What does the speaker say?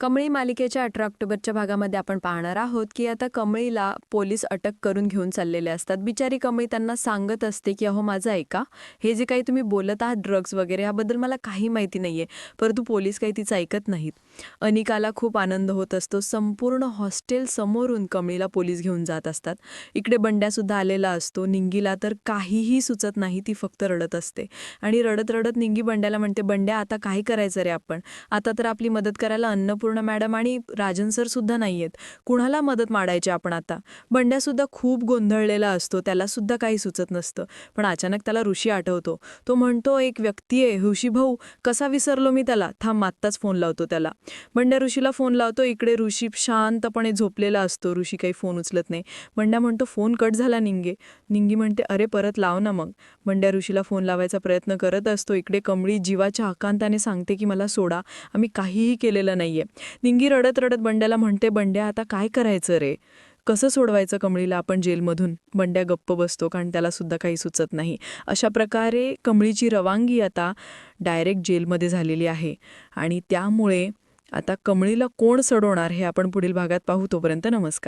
कमळी मालिकेच्या अठरा ऑक्टोबरच्या भागामध्ये आपण पाहणार आहोत की आता कमळीला पोलीस अटक करून घेऊन चाललेले असतात. बिचारी कमळी त्यांना सांगत असते की अहो माझं ऐका. हे जे काही तुम्ही बोलत आहात ड्रग्ज वगैरे ह्याबद्दल मला काही माहिती नाही आहे परंतु पोलीस काही तिचं ऐकत नाहीत. अनिकाला खूप आनंद होत असतो. संपूर्ण हॉस्टेल समोरून कमळीला पोलीस घेऊन जात असतात. इकडे बंड्यासुद्धा आलेला असतो. निंगीला तर काहीही सुचत नाही. ती फक्त रडत असते. आणि रडत रडत निंगी बंड्याला म्हणते बंड्या आता काय करायचं रे आपण? आता तर आपली मदत करायला अन्नपूर्ण मॅडम आणि राजन सर सुद्धा नाही आहेत कुणाला मदत माडायची आपण आता? बंड्यासुद्धा खूप गोंधळलेला असतो त्याला सुद्धा काही सुचत नसतं. पण अचानक त्याला ऋषी आठवतो. तो म्हणतो एक व्यक्ती आहे ऋषी भाऊ. कसा विसरलो मी त्याला? थांब आत्ताच फोन लावतो त्याला. बंड्या ऋषीला फोन लावतो इकडे ऋषी शांतपणे झोपलेला असतो. ऋषी काही फोन उचलत नाही. बंड्या म्हणतो फोन कट झाला निंगे. निंगी म्हणते अरे परत लाव ना मग. बंड्या ऋषीला फोन लावायचा प्रयत्न करत असतो. इकडे कमळी जीवाच्या आकांताने सांगते की मला सोडा. आम्ही काहीही केलेलं नाहीये. निंगी रडत रडत बंड्याला म्हणते बंड्या आता काय करायचं रे? कसं सोडवायचं कमळीला आपण जेलमधून? बंड्या गप्प बसतो कारण त्याला सुद्धा काही सुचत नाही. अशा प्रकारे कमळीची रवानगी आता डायरेक्ट जेलमध्ये झालेली आहे. आणि त्यामुळे आता कमळीला कोण सडवणार हे आपण पुढील भागात पाहू तोपर्यंत नमस्कार.